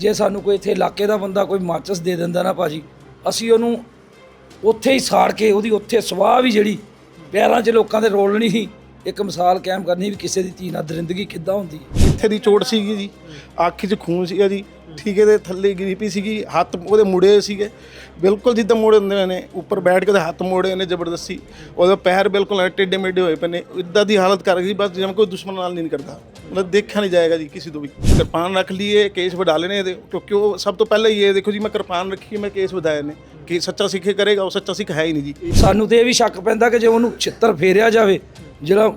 ਜੇ ਸਾਨੂੰ ਕੋਈ ਇੱਥੇ ਇਲਾਕੇ ਦਾ ਬੰਦਾ ਕੋਈ ਮਾਚਸ ਦੇ ਦਿੰਦਾ ਨਾ ਭਾਜੀ, ਅਸੀਂ ਉਹਨੂੰ ਉੱਥੇ ਹੀ ਸਾੜ ਕੇ ਉਹਦੀ ਉੱਥੇ ਸਵਾਹ ਵੀ ਜਿਹੜੀ ਪੈਰਾਂ 'ਚ ਲੋਕਾਂ ਦੇ ਰੋਲਣੀ ਸੀ, ਇੱਕ ਮਿਸਾਲ ਕਾਇਮ ਕਰਨੀ ਵੀ ਕਿਸੇ ਦੀ ਧੀ ਨਾਲ ਦਰਿੰਦਗੀ ਕਿੱਦਾਂ ਹੁੰਦੀ ਹੈ। ਇੱਥੇ ਦੀ ਚੋਟ ਸੀਗੀ ਜੀ ਅੱਖ 'ਚ ਖੂਨ ਸੀਗਾ ਜੀ, ਠੀਕੇ ਦੇ ਥੱਲੇ ਗਰੀਪੀ ਸੀਗੀ, ਹੱਥ ਉਹਦੇ ਮੁੜੇ ਸੀਗੇ, ਬਿਲਕੁਲ ਜਿੱਦਾਂ ਮੁੜੇ ਹੁੰਦੇ ਨੇ ਉੱਪਰ ਬੈਠ ਕੇ ਉਹਦੇ ਹੱਥ ਮੋੜੇ ਨੇ ਜ਼ਬਰਦਸਤੀ, ਉਹਦੇ ਪੈਰ ਬਿਲਕੁਲ ਐਂ ਟੇਢੇ ਮੇਢੇ ਹੋਏ ਪਏ ਨੇ, ਇਦਾਂ ਦੀ ਹਾਲਤ ਕਰ ਗਈ ਬਸ ਜਿਵੇਂ ਕੋਈ ਦੁਸ਼ਮਣ ਨਾਲ ਨਹੀਂ ਕਰਦਾ। ਮਤਲਬ ਦੇਖਿਆ ਨਹੀਂ ਜਾਏਗਾ ਜੀ ਕਿਸੇ ਤੋਂ ਵੀ। ਕਿਰਪਾਨ ਰੱਖ ਲਈਏ, ਕੇਸ ਵਧਾ ਲੈਣੇ ਇਹਦੇ। ਕਿਉਂਕਿ ਉਹ ਸਭ ਤੋਂ ਪਹਿਲਾਂ ਹੀ ਇਹ, ਦੇਖੋ ਜੀ, ਮੈਂ ਕਿਰਪਾਨ ਰੱਖੀ ਮੈਂ ਕੇਸ ਵਧਾਏ ਨੇ। ਕਿ ਸੱਚਾ ਸਿੱਖੇ ਕਰੇਗਾ, ਉਹ ਸੱਚਾ ਸਿੱਖ ਹੈ ਹੀ ਨਹੀਂ ਜੀ। ਸਾਨੂੰ ਤੇ ਇਹ ਵੀ ਸ਼ੱਕ ਪੈਂਦਾ ਕਿ ਜੇ ਉਹਨੂੰ ਛਿੱਤਰ ਫੇਰਿਆ ਜਾਵੇ, ਜਿਹੜਾ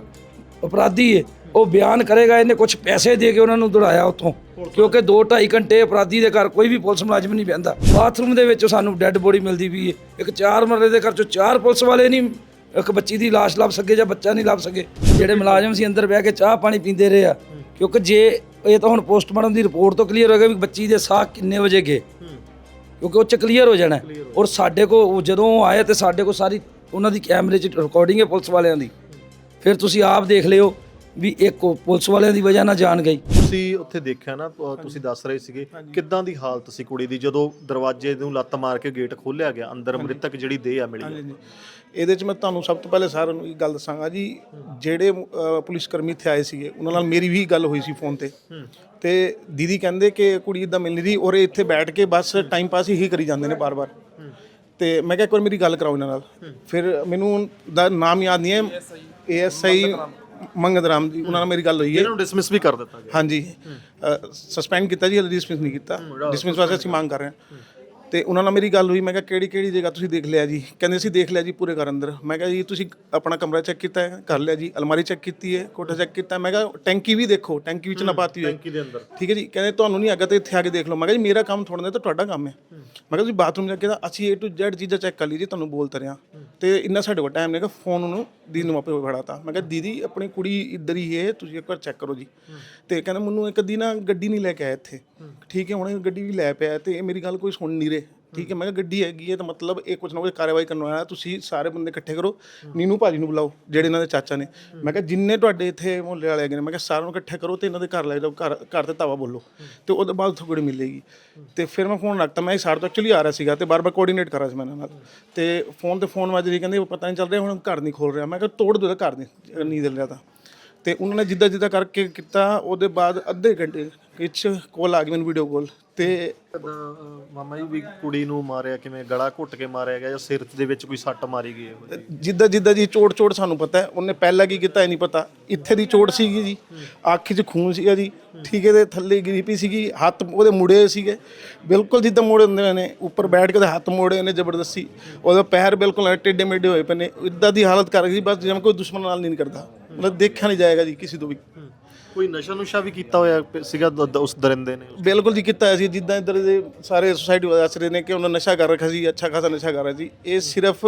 ਅਪਰਾਧੀ ਹੈ, ਉਹ ਬਿਆਨ ਕਰੇਗਾ, ਇਹਨੇ ਕੁਝ ਪੈਸੇ ਦੇ ਕੇ ਉਹਨਾਂ ਨੂੰ ਦੌੜਾਇਆ ਉੱਥੋਂ। ਕਿਉਂਕਿ 2.5 ਘੰਟੇ ਅਪਰਾਧੀ ਦੇ ਘਰ ਕੋਈ ਵੀ ਪੁਲਿਸ ਮੁਲਾਜ਼ਮ ਨਹੀਂ ਬਹਿੰਦਾ। ਬਾਥਰੂਮ ਦੇ ਵਿੱਚ ਸਾਨੂੰ ਡੈੱਡ ਬੋਡੀ ਮਿਲਦੀ ਵੀ ਹੈ। ਇੱਕ ਚਾਰ ਮਰਲੇ ਦੇ ਘਰ ਚੋਂ ਚਾਰ ਪੁਲਿਸ ਵਾਲੇ ਨਹੀਂ ਇੱਕ ਬੱਚੀ ਦੀ ਲਾਸ਼ ਲੱਭ ਸਕੇ ਜਾਂ ਬੱਚਾ ਨਹੀਂ ਲੱਭ ਸਕੇ ਜਿਹੜੇ ਮੁਲਾਜ਼ਮ ਸੀ ਅੰਦਰ ਬਹਿ ਕੇ ਚਾਹ ਪਾਣੀ ਪੀਂਦੇ ਰਹੇ ਆ। ਕਿਉਂਕਿ ਜੇ ਇਹ ਤਾਂ ਹੁਣ ਪੋਸਟਮਾਰਟਮ ਦੀ ਰਿਪੋਰਟ ਤੋਂ ਕਲੀਅਰ ਹੋ ਗਿਆ ਵੀ ਬੱਚੀ ਦੇ ਸਾਹ ਕਿੰਨੇ ਵਜੇ ਗਏ। ਕਿਉਂਕਿ ਉਹ ਚ ਕਲੀਅਰ ਹੋ ਜਾਣਾ। ਔਰ ਸਾਡੇ ਕੋ ਜਦੋਂ ਉਹ ਆਏ ਤੇ ਸਾਡੇ ਕੋ ਸਾਰੀ ਉਹਨਾਂ ਦੀ ਕੈਮਰੇ 'ਚ ਰਿਕਾਰਡਿੰਗ ਹੈ ਪੁਲਿਸ ਵਾਲਿਆਂ ਦੀ। ਫਿਰ ਤੁਸੀਂ ਆਪ ਦੇਖ ਲਿਓ ਵੀ ਇੱਕ ਪੁਲਿਸ ਵਾਲਿਆਂ ਦੀ ਵਜ੍ਹਾ ਨਾਲ ਜਾਨ ਗਈ। ਤੁਸੀਂ ਉੱਥੇ ਦੇਖਿਆ ਨਾ ਤੁਸੀਂ ਦੱਸ ਰਹੇ ਸੀਗੇ ਕਿੱਦਾਂ ਦੀ ਹਾਲਤ ਸੀ ਕੁੜੀ ਦੀ ਜਦੋਂ ਦਰਵਾਜ਼ੇ ਨੂੰ ਲੱਤ ਮਾਰ ਕੇ ਗੇਟ ਖੋਲ੍ਹਿਆ ਗਿਆ ਅੰਦਰ ਮ੍ਰਿਤਕ ਜਿਹੜੀ ਦੇਹ ਆ ਮਿਲੀ। ਇਹਦੇ 'ਚ ਮੈਂ ਤੁਹਾਨੂੰ ਸਭ ਤੋਂ ਪਹਿਲੇ ਸਾਰਿਆਂ ਨੂੰ ਇਹ ਗੱਲ ਦੱਸਾਂਗਾ ਜੀ ਜਿਹੜੇ ਅ, ਪੁਲਿਸ ਕਰਮੀ ਇੱਥੇ ਆਏ ਸੀਗੇ ਉਹਨਾਂ ਨਾਲ ਮੇਰੀ ਵੀ ਗੱਲ ਹੋਈ ਸੀ ਫੋਨ ਤੇ। ਤੇ ਦੀਦੀ ਕਹਿੰਦੇ ਕਿ ਕੁੜੀ ਇਦਾਂ ਮਿਲ ਨਹੀਂ ਰਹੀ ਔਰ ਇਹ ਇੱਥੇ ਬੈਠ ਕੇ ਬਸ ਟਾਈਮ ਪਾਸ ਹੀ ਕਰੀ ਜਾਂਦੇ ਨੇ ਬਾਰ-ਬਾਰ। ਤੇ ਮੈਂ ਕਿਹਾ ਇੱਕ ਵਾਰ ਮੇਰੀ ਗੱਲ ਕਰਾਓ ਇਹਨਾਂ ਨਾਲ। ਫਿਰ ਮੈਨੂੰ ਦਾ ਨਾਮ ਯਾਦ ਨਹੀਂ ਹੈ। ਏਐਸਆਈ ਮੰਗਤ ਰਾਮ ਜੀ ਉਹਨਾਂ ਨਾਲ ਮੇਰੀ ਗੱਲ ਹੋਈ ਹੈ। ਇਹਨਾਂ ਨੂੰ ਡਿਸਮਿਸ ਵੀ ਕਰ ਦਿੱਤਾ ਗਿਆ। ਹਾਂਜੀ। ਸਸਪੈਂਡ ਕੀਤਾ ਜੀ ਹਲੇ ਡਿਸਮਿਸ ਨਹੀਂ ਕੀਤਾ। ਡਿਸਮਿਸ ਵਾਸਤੇ ਅਸੀਂ ਮੰਗ ਕਰ ਰਹੇ ਹਾਂ। ਤੇ ਉਹਨਾਂ ਨਾਲ ਮੇਰੀ ਗੱਲ ਹੋਈ ਮੈਂ ਕਿਹਾ ਕਿਹੜੀ ਕਿਹੜੀ ਜਗ੍ਹਾ ਤੁਸੀਂ ਦੇਖ ਲਿਆ ਜੀ? ਕਹਿੰਦੇ ਅਸੀਂ ਦੇਖ ਲਿਆ ਜੀ ਪੂਰੇ ਘਰ ਅੰਦਰ। ਮੈਂ ਕਿਹਾ ਜੀ ਤੁਸੀਂ ਆਪਣਾ ਕਮਰਾ ਚੈੱਕ ਕੀਤਾ ਹੈ? ਕਰ ਲਿਆ ਜੀ ਅਲਮਾਰੀ ਚੈੱਕ ਕੀਤੀ ਹੈ ਕੋਠਾ ਚੈੱਕ ਕੀਤਾ ਮੈਂ ਕਿਹਾ ਟੈਂਕੀ ਵੀ ਦੇਖੋ ਟੈਂਕੀ ਵਿੱਚ ਨਾ ਪਾਤੀ ਹੋਈ ਟੈਂਕੀ ਦੇ ਅੰਦਰ। ਠੀਕ ਹੈ ਜੀ? ਕਹਿੰਦੇ ਤੁਹਾਨੂੰ ਨਹੀਂ ਅੱਗਾ ਤੇ ਇੱਥੇ ਆ ਕੇ ਦੇਖ ਲਓ। ਮੈਂ ਕਿਹਾ ਜੀ ਮੇਰਾ ਕੰਮ ਥੋੜਾ ਨਾ ਤਾਂ ਤੁਹਾਡਾ ਕੰਮ ਹੈ। ਮੈਂ ਕਿਹਾ ਤੁਸੀਂ ਬਾਥਰੂਮ ਜਾ ਕੇ ਤਾਂ ਅਸੀਂ A to Z ਚੀਜ਼ਾਂ ਚੈੱਕ ਕਰ ਲਈ ਜੀ, ਤੁਹਾਨੂੰ ਬੋਲ ਤਰਿਆ ਤੇ ਇੰਨਾ ਸਾਡੇ ਕੋਲ ਟਾਈਮ ਨਹੀਂਗਾ ਫੋਨ ਉਹਨੂੰ ਦੀਦੀ ਨੂੰ ਆਪੇ ਫੜਾਤਾ ਮੈਂ ਕਿਹਾ, ਦੀਦੀ, ਆਪਣੀ ਕੁੜੀ ਇੱਧਰ ਹੀ ਹੈ, ਤੁਸੀਂ ਇੱਕ ਵਾਰ ਚੈੱਕ ਕਰੋ ਜੀ। ਤੇ ਕਹਿੰਦਾ, ਮੈਨੂੰ ਇੱਕ ਦੀ ਨਾ ਗੱਡੀ ਨਹੀਂ ਲੈ ਕੇ ਆਇਆ ਇੱਥੇ। ਠੀਕ ਹੈ, ਹੁਣ ਇਹ ਗੱਡੀ ਵੀ ਲੈ ਪਿਆ ਤੇ ਇਹ ਮੇਰੀ ਗੱਲ ਕੋਈ ਸੁਣ ਨਹੀਂ ਰਹੇ। ਠੀਕ ਹੈ, ਮੈਂ ਕਿਹਾ ਗੱਡੀ ਹੈਗੀ ਹੈ ਤਾਂ ਮਤਲਬ ਇਹ ਕੁਝ ਨਾ ਕੁਝ ਕਾਰਵਾਈ ਕਰਨ ਆਇਆ ਤੁਸੀਂ ਸਾਰੇ ਬੰਦੇ ਇਕੱਠੇ ਕਰੋ, ਨੀਨੂ ਭਾਜੀ ਨੂੰ ਬੁਲਾਓ, ਜਿਹੜੇ ਇਹਨਾਂ ਦੇ ਚਾਚਾ ਨੇ। ਮੈਂ ਕਿਹਾ ਜਿੰਨੇ ਤੁਹਾਡੇ ਇੱਥੇ ਮੁਹੱਲੇ ਵਾਲੇ ਹੈਗੇ ਨੇ, ਮੈਂ ਕਿਹਾ ਸਾਰਿਆਂ ਨੂੰ ਇਕੱਠੇ ਕਰੋ ਤੇ ਇਹਨਾਂ ਦੇ ਘਰ ਲੈ ਜਾਓ, ਘਰ ਘਰ ਤੇ ਤਾਵਾ ਬੋਲੋ ਤੇ ਉਹਦੇ ਬਾਅਦ ਉੱਥੋਂ ਕੁੜੀ ਮਿਲੇਗੀ। ਤੇ ਫਿਰ ਮੈਂ ਫੋਨ ਰੱਖਤਾ, ਮੈਂ ਸਾਰ ਤੋਂ ਐਕਚੁਅਲੀ ਆ ਰਿਹਾ ਸੀਗਾ ਤੇ ਬਾਰ-ਬਾਰ ਕੋਆਰਡੀਨੇਟ ਕਰ ਰਿਹਾ ਸੀ ਮੈਂ ਇਹਨਾਂ ਨਾਲ। ਤੇ ਫੋਨ ਤੇ ਫੋਨ ਵੱਜ ਰਹੀ ਕਹਿੰਦੇ ਪਤਾ ਨਹੀਂ ਚੱਲ ਰਿਹਾ, ਹੁਣ ਘਰ ਨਹੀਂ ਖੋਲ ਰਿਹਾ। ਮੈਂ ਕਿਹਾ ਤੋੜ ਦਿਓ ਇਹਦਾ ਘਰ ਨਹੀਂ ਨਹੀਂ ਦਿਲ ਰਿਹਾ ਤਾਂ। ਤੇ ਉਹਨਾਂ ਨੇ ਜਿੱਦਾਂ ਜਿੱਦਾਂ ਕਰਕੇ ਕੀਤਾ, ਉਹਦੇ ਬਾਅਦ ਅੱਧੇ ਘੰਟੇ ਵਿੱਚ ਕੋਲ ਆ ਗਈ ਮੈਨੂੰ ਵੀਡੀਓ ਕਾਲ ਤੇ ਮਾਮਾ ਜੀ ਵੀ ਕੁੜੀ ਨੂੰ ਮਾਰਿਆ ਕਿਵੇਂ ਗਲਾ ਘੁੱਟ ਕੇ ਮਾਰਿਆ ਗਿਆ ਜਾਂ ਸਿਰ ਦੇ ਵਿੱਚ ਕੋਈ ਸੱਟ ਮਾਰੀ ਗਈ ਹੈ ਜਿੱਦਾਂ ਜਿੱਦਾਂ ਜੀ ਚੋਟ ਚੋਟ ਸਾਨੂੰ ਪਤਾ ਹੈ ਉਹਨੇ ਪਹਿਲਾਂ ਕੀ ਕੀਤਾ ਇਹ ਨਹੀਂ ਪਤਾ। ਇੱਥੇ ਦੀ ਚੋਟ ਸੀਗੀ ਜੀ ਅੱਖ 'ਚ ਖੂਨ ਸੀਗਾ ਜੀ ਠੀਕੇ ਦੇ ਥੱਲੇ ਗਿਰੀ ਪਈ ਸੀਗੀ ਹੱਥ ਉਹਦੇ ਮੁੜੇ ਸੀਗੇ। ਬਿਲਕੁਲ ਜਿੱਦਾਂ ਮੋੜੇ ਹੁੰਦੇ ਨੇ ਉੱਪਰ ਬੈਠ ਕੇ ਉਹਦੇ ਹੱਥ ਮੋੜੇ ਨੇ ਜ਼ਬਰਦਸਤੀ ਉਹਦੇ ਪੈਰ ਬਿਲਕੁਲ ਟੇਢੇ ਮੇਢੇ ਹੋਏ ਪਏ ਨੇ ਇਦਾਂ ਦੀ ਹਾਲਤ ਕਰ ਗਈ ਬਸ ਜਿਵੇਂ ਕੋਈ ਦੁਸ਼ਮਣ ਨਾਲ ਨਹੀਂ ਕਰਦਾ। ਮਤਲਬ ਦੇਖਿਆ ਨਹੀਂ ਜਾਏਗਾ ਜੀ ਕਿਸੇ ਤੋਂ ਵੀ। ਕੋਈ ਨਸ਼ਾ ਨੁਸ਼ਾ ਵੀ ਕੀਤਾ ਹੋਇਆ ਪ- ਸੀਗਾ ਦ- ਦ- ਉਸ ਦਰਿੰਦੇ ਨੇ? ਬਿਲਕੁਲ ਜੀ ਕੀਤਾ ਹੋਇਆ ਸੀ। ਜਿੱਦਾਂ ਇੱਧਰ ਦੇ ਸਾਰੇ ਸੁਸਾਇਟੀ ਵਾਲੇ ਦੱਸ ਰਹੇ ਨੇ ਕਿ ਉਹਨਾਂ ਨਸ਼ਾ ਕਰ ਰੱਖਿਆ ਸੀ ਅੱਛਾ ਖਾਸਾ ਨਸ਼ਾ ਕਰ ਰਿਹਾ ਸੀ। ਇਹ ਸਿਰਫ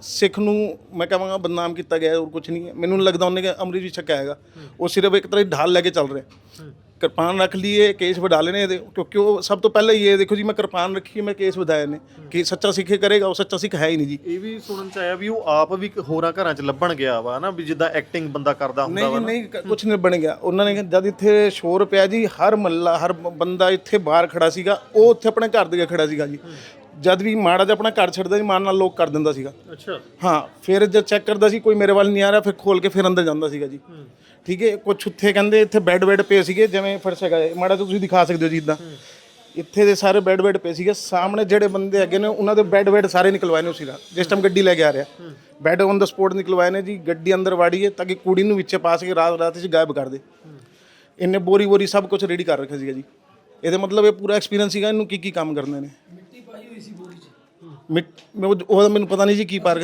ਸਿੱਖ ਨੂੰ ਮੈਂ ਕਹਾਂਗਾ ਬਦਨਾਮ ਕੀਤਾ ਗਿਆ ਹੈ, ਹੋਰ ਕੁਝ ਨਹੀਂ ਹੈ। ਮੈਨੂੰ ਲੱਗਦਾ ਉਹਨੇ ਕਿ ਅੰਮ੍ਰਿਤ ਵੀ ਛਕਿਆ ਹੈਗਾ। ਉਹ ਸਿਰਫ ਇੱਕ ਤਰ੍ਹਾਂ ਦੀ ਢਾਲ ਲੈ ਕੇ ਚੱਲ ਰਿਹਾ। ਕਿਰਪਾਨ ਰੱਖ ਲਈਏ ਕੇਸ ਵਧਾ ਲੈਣੇ ਇਹਦੇ। ਕਿਉਂਕਿ ਉਹ ਸਭ ਤੋਂ ਪਹਿਲਾਂ ਹੀ ਇਹ ਦੇਖੋ ਜੀ ਮੈਂ ਕਿਰਪਾਨ ਰੱਖੀ ਮੈਂ ਕੇਸ ਵਧਾਏ ਨੇ। ਕਿ ਸੱਚਾ ਸਿੱਖੇ ਕਰੇਗਾ ਉਹ ਸੱਚਾ ਸਿੱਖ ਹੈ ਹੀ ਨਹੀਂ ਜੀ। ਇਹ ਵੀ ਸੁਣਨ ਚ ਆਇਆ ਵੀ ਉਹ ਆਪ ਵੀ ਹੋਰਾਂ ਘਰਾਂ ਚ ਲੱਭਣ ਗਿਆ ਵਾ ਨਾ ਵੀ ਜਿੱਦਾਂ ਐਕਟਿੰਗ ਬੰਦਾ ਕਰਦਾ ਹੁੰਦਾ ਨਹੀਂ ਵਾ ਜੀ, ਨਹੀਂ ਕੁਝ ਨਹੀਂ ਬਣ ਗਿਆ। ਉਹਨਾਂ ਨੇ ਜਦ ਇੱਥੇ ਸ਼ੋਰ ਪਿਆ ਜੀ ਹਰ ਮੱਲਾ ਹਰ ਬੰਦਾ ਇੱਥੇ ਬਾਹਰ ਖੜਾ ਸੀਗਾ ਉਹ ਉੱਥੇ ਆਪਣੇ ਘਰ ਦੇ ਖੜਾ ਸੀਗਾ ਜੀ। ਜਦ ਵੀ ਮਾੜਾ ਜਿਹਾ ਆਪਣਾ ਘਰ ਛੱਡਦਾ ਸੀ ਮਾਨ ਨਾਲ ਲੋਕ ਕਰ ਦਿੰਦਾ ਸੀਗਾ। ਅੱਛਾ। ਹਾਂ ਫਿਰ ਜਦ ਚੈੱਕ ਕਰਦਾ ਸੀ ਕੋਈ ਮੇਰੇ ਵੱਲ ਨਹੀਂ ਆ ਰਿਹਾ ਫਿਰ ਖੋਲ ਕੇ ਫਿਰ ਅੰਦਰ ਜਾਂਦਾ ਸੀਗਾ ਜੀ। ਠੀਕ ਹੈ ਕੁਝ ਉੱਥੇ ਕਹਿੰਦੇ ਇੱਥੇ ਬੈੱਡ ਬੈੱਡ ਪਏ ਸੀਗੇ ਜਿਵੇਂ ਫਰਸ਼ ਹੈਗਾ ਇਹ, ਮਾੜਾ ਜਿਹਾ ਤੁਸੀਂ ਦਿਖਾ ਸਕਦੇ ਹੋ ਜੀ ਇਦਾਂ। ਇੱਥੇ ਦੇ ਸਾਰੇ ਬੈੱਡ ਬੈੱਡ ਪਏ ਸੀਗੇ ਸਾਹਮਣੇ ਜਿਹੜੇ ਬੰਦੇ ਹੈਗੇ ਨੇ ਉਹਨਾਂ ਦੇ ਬੈੱਡ ਬੈੱਡ ਸਾਰੇ ਨਿਕਲਵਾਏ ਨੇ ਉਸੇ ਦਾ ਜਿਸ ਟਾਈਮ ਗੱਡੀ ਲੈ ਕੇ ਆ ਰਿਹਾ। ਬੈੱਡ ਔਨ ਦਾ ਸਪੋਟ ਨਿਕਲਵਾਏ ਨੇ ਜੀ ਗੱਡੀ ਅੰਦਰ ਵਾੜੀਏ ਤਾਂ ਕਿ ਕੁੜੀ ਨੂੰ ਵਿੱਚੇ ਪਾ ਕੇ ਰਾਤ ਰਾਤ 'ਚ ਗਾਇਬ ਕਰ ਦੇ। ਇਹਨੇ ਬੋਰੀ ਬੋਰੀ ਸਭ ਕੁਝ ਰੈਡੀ ਕਰ ਰੱਖਿਆ ਸੀਗਾ ਜੀ। ਇਹਦੇ ਮਤਲਬ ਇਹ ਪੂਰਾ ਐਕਸਪੀਰੀਅੰਸ ਸੀਗਾ ਇਹਨੂੰ ਕੀ ਕੀ ਕੰਮ ਕਰਨੇ ਨੇ। ਪਾਈ ਹੋਈ ਸੀ ਬੋਰੀ 'ਚ ਮਿੱਟ- ਮੈਂ ਉਹ- ਉਹਦਾ ਮੈਨੂੰ ਪਤਾ ਨਹੀਂ ਜੀ ਕੀ ਪਾਰ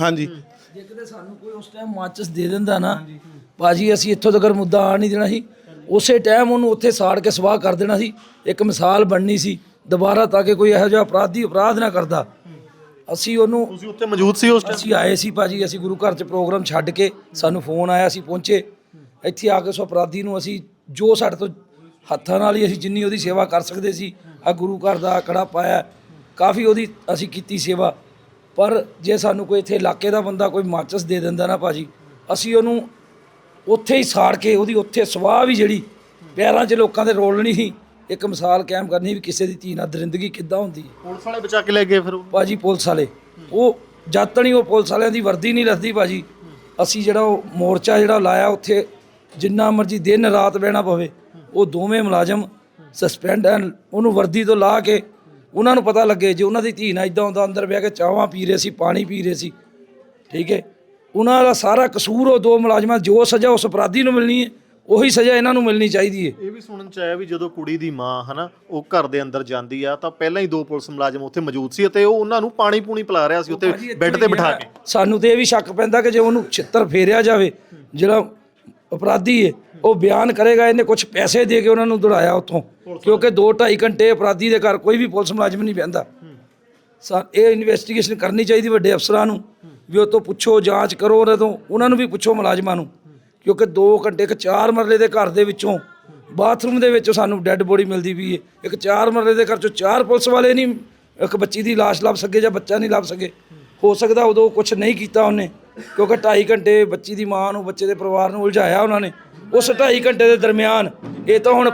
ਹਾਂਜੀ। ਜੇ ਕਿਤੇ ਸਾਨੂੰ ਕੋਈ ਉਸ ਟਾਈਮ ਮਾਚਸ ਦੇ ਦਿੰਦਾ ਨਾ ਬਾਜੀ ਅਸੀਂ ਇੱਥੋਂ ਤੱਕ ਮੁੱਦਾ ਆ ਨਹੀਂ ਦੇਣਾ ਸੀ। ਉਸੇ ਟਾਈਮ ਉਹਨੂੰ ਉੱਥੇ ਸਾੜ ਕੇ ਸਵਾਹ ਕਰ ਦੇਣਾ ਸੀ। ਇੱਕ ਮਿਸਾਲ ਬਣਨੀ ਸੀ। ਦੁਬਾਰਾ ਤਾਂ ਕਿ ਕੋਈ ਇਹੋ ਜਿਹਾ ਅਪਰਾਧੀ ਅਪਰਾਧ ਨਾ ਕਰਦਾ। ਅਸੀਂ ਉਹਨੂੰ ਤੁਸੀਂ ਉੱਥੇ ਮੌਜੂਦ ਸੀ ਉਸ ਟਾਈਮ ਅਸੀਂ ਆਏ ਸੀ ਭਾਜੀ ਅਸੀਂ ਗੁਰੂ ਘਰ 'ਚ ਪ੍ਰੋਗਰਾਮ ਛੱਡ ਕੇ ਸਾਨੂੰ ਫੋਨ ਆਇਆ ਅਸੀਂ ਪਹੁੰਚੇ। ਇੱਥੇ ਆ ਕੇ ਉਸ ਅਪਰਾਧੀ ਨੂੰ ਅਸੀਂ ਜੋ ਸਾਡੇ ਤੋਂ ਹੱਥਾਂ ਨਾਲ ਹੀ ਅਸੀਂ ਜਿੰਨੀ ਉਹਦੀ ਸੇਵਾ ਕਰ ਸਕਦੇ ਸੀ ਆ ਗੁਰੂ ਘਰ ਦਾ ਕੜਾ ਪਾਇਆ। ਕਾਫੀ ਉਹਦੀ ਅਸੀਂ ਕੀਤੀ ਸੇਵਾ ਪਰ ਜੇ ਸਾਨੂੰ ਕੋਈ ਇੱਥੇ ਇਲਾਕੇ ਦਾ ਬੰਦਾ ਕੋਈ ਮਾਚਸ ਦੇ ਦਿੰਦਾ ਨਾ ਭਾਜੀ ਅਸੀਂ ਉਹਨੂੰ ਉੱਥੇ ਹੀ ਸਾੜ ਕੇ ਉਹਦੀ ਉੱਥੇ ਸਵਾਹ ਵੀ ਜਿਹੜੀ ਪੈਰਾਂ 'ਚ ਲੋਕਾਂ ਦੇ ਰੋਲਣੀ ਸੀ ਇੱਕ ਮਿਸਾਲ ਕਾਇਮ ਕਰਨੀ ਵੀ ਕਿਸੇ ਦੀ ਧੀ ਨਾਲ ਦਰਿੰਦਗੀ ਕਿੱਦਾਂ ਹੁੰਦੀ ਹੈ। ਪੁਲਿਸ ਵਾਲੇ ਬਚਾ ਕੇ ਲੈ ਗਏ ਫਿਰ ਉਹ? ਭਾਜੀ ਪੁਲਿਸ ਵਾਲੇ ਉਹ ਜਦ ਤਣੀ ਉਹ ਪੁਲਿਸ ਵਾਲਿਆਂ ਦੀ ਵਰਦੀ ਨਹੀਂ ਲੱਥਦੀ ਭਾਜੀ ਅਸੀਂ ਜਿਹੜਾ ਉਹ ਮੋਰਚਾ ਜਿਹੜਾ ਲਾਇਆ ਉੱਥੇ ਜਿੰਨਾ ਮਰਜ਼ੀ ਦਿਨ ਰਾਤ ਬਹਿਣਾ ਪਵੇ ਉਹ ਦੋਵੇਂ ਮੁਲਾਜ਼ਮ ਸਸਪੈਂਡ ਹਨ ਉਹਨੂੰ ਵਰਦੀ ਤੋਂ ਲਾ ਕੇ ਉਹਨਾਂ ਨੂੰ ਪਤਾ ਲੱਗੇ ਜੇ ਉਹਨਾਂ ਦੀ ਧੀ ਨਾਲ ਇਦਾਂ ਹੁੰਦਾ ਅੰਦਰ ਬਹਿ ਕੇ ਚਾਹਾਂ ਪੀ ਰਹੇ ਸੀ ਪਾਣੀ ਪੀ ਰਹੇ ਸੀ ਠੀਕ ਹੈ? ਉਹਨਾਂ ਦਾ ਸਾਰਾ ਕਸੂਰ ਉਹ ਦੋ ਮੁਲਾਜ਼ਮਾਂ ਜੋ ਸਜ਼ਾ ਉਸ ਅਪਰਾਧੀ ਨੂੰ ਮਿਲਣੀ ਹੈ ਉਹੀ ਸਜ਼ਾ ਇਹਨਾਂ ਨੂੰ ਮਿਲਣੀ ਚਾਹੀਦੀ ਹੈ। ਇਹ ਵੀ ਸੁਣਨ ਚ ਆਇਆ ਵੀ ਜਦੋਂ ਕੁੜੀ ਦੀ ਮਾਂ ਹਨਾ ਉਹ ਘਰ ਦੇ ਅੰਦਰ ਜਾਂਦੀ ਆ ਤਾਂ ਪਹਿਲਾਂ ਹੀ ਦੋ ਪੁਲਿਸ ਮੁਲਾਜ਼ਮ ਉੱਥੇ ਮੌਜੂਦ ਸੀ ਅਤੇ ਉਹ ਉਹਨਾਂ ਨੂੰ ਪਾਣੀ ਪੂਣੀ ਪਿਲਾ ਰਿਹਾ ਸੀ ਉੱਤੇ ਬੈੱਡ ਤੇ ਬਿਠਾ ਕੇ। ਸਾਨੂੰ ਤੇ ਇਹ ਵੀ ਸ਼ੱਕ ਪੈਂਦਾ ਕਿ ਜੇ ਉਹਨੂੰ ਛਿੱਤਰ ਫੇਰਿਆ ਜਾਵੇ ਜਿਹੜਾ ਅਪਰਾਧੀ ਹੈ ਉਹ ਬਿਆਨ ਕਰੇਗਾ ਇਹਨੇ ਕੁਝ ਪੈਸੇ ਦੇ ਕੇ ਉਹਨਾਂ ਨੂੰ ਦੌੜਾਇਆ ਉੱਥੋਂ। ਕਿਉਂਕਿ 2.5 ਘੰਟੇ ਅਪਰਾਧੀ ਦੇ ਘਰ ਕੋਈ ਵੀ ਪੁਲਿਸ ਮੁਲਾਜ਼ਮ ਨਹੀਂ ਬਹਿੰਦਾ। ਸਾ ਇਹ ਇਨਵੈਸਟੀਗੇਸ਼ਨ ਕਰਨੀ ਚਾਹੀਦੀ ਵੱਡੇ ਅਫਸਰਾਂ ਨੂੰ ਵੀ ਉਹ ਤੋਂ ਪੁੱਛੋ ਜਾਂਚ ਕਰੋ ਉਹਨਾਂ ਤੋਂ ਉਹਨਾਂ ਨੂੰ ਵੀ ਪੁੱਛੋ ਮੁਲਾਜ਼ਮਾਂ ਨੂੰ। ਕਿਉਂਕਿ 2 ਘੰਟੇ ਇੱਕ 4 ਮਰਲੇ ਦੇ ਘਰ ਦੇ ਵਿੱਚੋਂ ਬਾਥਰੂਮ ਦੇ ਵਿੱਚ ਸਾਨੂੰ ਡੈੱਡ ਬੋਡੀ ਮਿਲਦੀ ਵੀ ਹੈ ਇੱਕ 4 ਮਰਲੇ ਦੇ ਘਰ ਚੋਂ ਚਾਰ ਪੁਲਿਸ ਵਾਲੇ ਨਹੀਂ ਇੱਕ ਬੱਚੀ ਦੀ ਲਾਸ਼ ਲੱਭ ਸਕੇ ਜਾਂ ਬੱਚਾ ਨਹੀਂ ਲੱਭ ਸਕੇ। ਹੋ ਸਕਦਾ ਉਦੋਂ ਕੁਝ ਨਹੀਂ ਕੀਤਾ ਉਹਨੇ ਕਿਉਂਕਿ 2.5 ਘੰਟੇ ਬੱਚੀ ਦੀ ਮਾਂ ਨੂੰ ਬੱਚੇ ਦੇ ਪਰਿਵਾਰ ਨੂੰ ਉਲਝਾਇਆ ਉਹਨਾਂ ਨੇ। ਉਸ 2.5 ਘੰਟੇ ਦੇ ਦਰਮਿਆਨ ਇਹ ਤਾਂ ਹੁਣ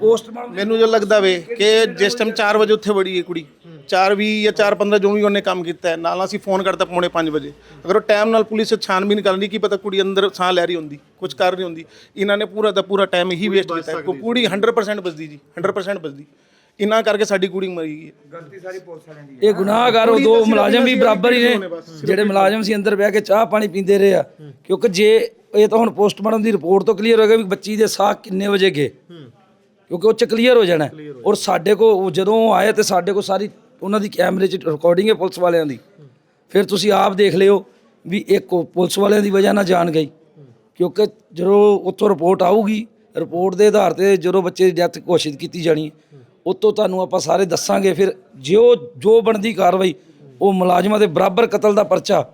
ਪੋਸਟਮਾਰਟਮ ਮੈਨੂੰ ਜੋ ਲੱਗਦਾ ਵੇ ਕਿ ਜਿਸ ਟਾਈਮ 4 ਵਜੇ ਉੱਥੇ ਵੜੀ ਹੈ। ਕੁੜੀ 4:20 ਜਾਂ 4:15 ਜੋ ਵੀ ਉਹਨੇ ਕੰਮ ਕੀਤਾ ਹੈ। ਨਾਲ ਅਸੀਂ ਫੋਨ ਕਰਤਾ ਪੌਣੇ 5 ਵਜੇ। ਅਗਰ ਉਹ ਟਾਈਮ ਨਾਲ ਪੁਲਿਸ ਛਾਨਬੀਨ ਕਰਨੀ ਕੀ ਪਤਾ ਕੁੜੀ ਅੰਦਰ ਸਾਹ ਲੈ ਰਹੀ ਹੁੰਦੀ ਕੁਝ ਕਰ ਰਹੀ ਹੁੰਦੀ। ਇਹਨਾਂ ਨੇ ਪੂਰਾ ਦਾ ਪੂਰਾ ਟਾਈਮ ਹੀ। ਵੇਸਟ ਕੀਤਾ। ਕੁੜੀ 100% ਬਚਦੀ ਜੀ 100% ਬਚਦੀ। ਇਹਨਾਂ ਕਰਕੇ ਸਾਡੀ ਕੁੜੀ ਮਰੀ ਗਈ ਹੈ? ਇਹ ਗੁਨਾਹਗਾਰ ਉਹ ਦੋ ਮੁਲਾਜ਼ਮ ਵੀ ਬਰਾਬਰ ਹੀ ਨੇ ਜਿਹੜੇ ਮੁਲਾਜ਼ਮ ਸੀ ਅੰਦਰ ਬਹਿ ਕੇ ਚਾਹ ਪਾਣੀ ਪੀਂਦੇ ਰਹੇ ਆ। ਕਿਉਂਕਿ ਜੇ ਇਹ ਤਾਂ ਹੁਣ ਪੋਸਟਮਾਰਟਮ ਦੀ ਰਿਪੋਰਟ ਤੋਂ ਕਲੀਅਰ ਹੋ ਗਿਆ ਵੀ ਬੱਚੀ ਦੇ ਸਾਹ ਕਿੰਨੇ ਵਜੇ ਗਏ। ਕਿਉਂਕਿ ਉਹ ਚ ਕਲੀਅਰ ਹੋ ਜਾਣਾ। ਔਰ ਸਾਡੇ ਕੋ ਜਦੋਂ ਉਹ ਆਏ ਤੇ ਸਾਡੇ ਕੋ ਸਾਰੀ ਉਹਨਾਂ ਦੀ ਕੈਮਰੇ 'ਚ ਰਿਕਾਰਡਿੰਗ ਹੈ ਪੁਲਿਸ ਵਾਲਿਆਂ ਦੀ। ਫਿਰ ਤੁਸੀਂ ਆਪ ਦੇਖ ਲਿਓ ਵੀ ਇੱਕ ਪੁਲਿਸ ਵਾਲਿਆਂ ਦੀ ਵਜ੍ਹਾ ਨਾਲ ਜਾਨ ਗਈ। ਕਿਉਂਕਿ ਜਦੋਂ ਉੱਥੋਂ ਰਿਪੋਰਟ ਆਊਗੀ ਰਿਪੋਰਟ ਦੇ ਆਧਾਰ ਤੇ ਜਦੋਂ ਬੱਚੇ ਦੀ ਡੈਥ ਘੋਸ਼ਿਤ ਕੀਤੀ ਜਾਣੀ ਉਤੋਂ ਤੁਹਾਨੂੰ ਆਪਾਂ ਸਾਰੇ ਦੱਸਾਂਗੇ, ਫਿਰ ਜੋ ਜੋ ਬਣਦੀ ਕਾਰਵਾਈ, ਉਹ ਮੁਲਾਜ਼ਮਾਂ ਦੇ ਬਰਾਬਰ ਕਤਲ ਦਾ ਪਰਚਾ,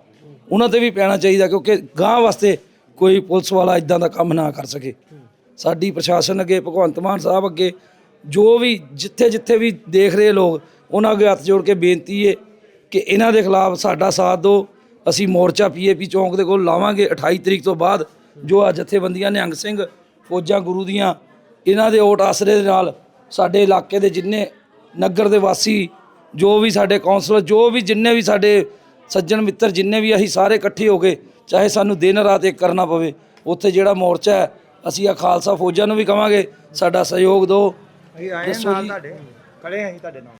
ਉਹਨਾਂ ਤੇ ਵੀ ਪੈਣਾ ਚਾਹੀਦਾ, ਕਿਉਂਕਿ ਗਾਂ ਵਾਸਤੇ ਕੋਈ ਪੁਲਿਸ ਵਾਲਾ ਇਦਾਂ ਦਾ ਕੰਮ ਨਾ ਕਰ ਸਕੇ। ਸਾਡੀ ਪ੍ਰਸ਼ਾਸਨ ਅੱਗੇ, ਭਗਵੰਤ ਮਾਨ ਸਾਹਿਬ ਅੱਗੇ, ਜੋ ਵੀ ਜਿੱਥੇ ਜਿੱਥੇ ਵੀ ਦੇਖ ਰਹੇ ਲੋਕ, ਉਹਨਾਂ ਅੱਗੇ ਹੱਥ ਜੋੜ ਕੇ ਬੇਨਤੀ ਹੈ ਕਿ ਇਹਨਾਂ ਦੇ ਖਿਲਾਫ ਸਾਡਾ ਸਾਥ ਦਿਓ। ਅਸੀਂ ਮੋਰਚਾ ਪੀਏਪੀ ਚੌਂਕ ਦੇ ਕੋਲ ਲਾਵਾਂਗੇ 28 ਤਰੀਕ ਤੋਂ ਬਾਅਦ, ਜੋ ਆ ਜਥੇਬੰਦੀਆਂ ਨਿਹੰਗ ਸਿੰਘ, ਫੌਜਾਂ ਗੁਰੂ ਦੀਆਂ, ਇਹਨਾਂ ਦੇ ਓਟ ਆਸਰੇ ਦੇ ਨਾਲ ਸਾਡੇ ਇਲਾਕੇ ਦੇ ਜਿੰਨੇ ਨਗਰ ਦੇ ਵਾਸੀ ਜੋ ਵੀ ਸਾਡੇ ਕਾਉਂਸਲਰ ਜੋ ਵੀ ਜਿੰਨੇ ਵੀ ਸਾਡੇ ਸੱਜਣ ਮਿੱਤਰ ਜਿੰਨੇ ਵੀ ਅਸੀਂ ਸਾਰੇ ਇਕੱਠੇ ਹੋ ਕੇ ਚਾਹੇ ਸਾਨੂੰ ਦਿਨ ਰਾਤ ਇੱਕ ਕਰਨਾ ਪਵੇ ਉੱਥੇ ਜਿਹੜਾ ਮੋਰਚਾ ਹੈ ਅਸੀਂ ਆ ਖਾਲਸਾ ਫੌਜਾਂ ਨੂੰ ਵੀ ਕਵਾਂਗੇ ਸਾਡਾ ਸਹਿਯੋਗ ਦਿਓ। ਅਸੀਂ ਆਏ ਹਾਂ ਨਾਲ ਤੁਹਾਡੇ ਖੜੇ ਹਾਂ ਅਸੀਂ ਤੁਹਾਡੇ ਨਾਲ।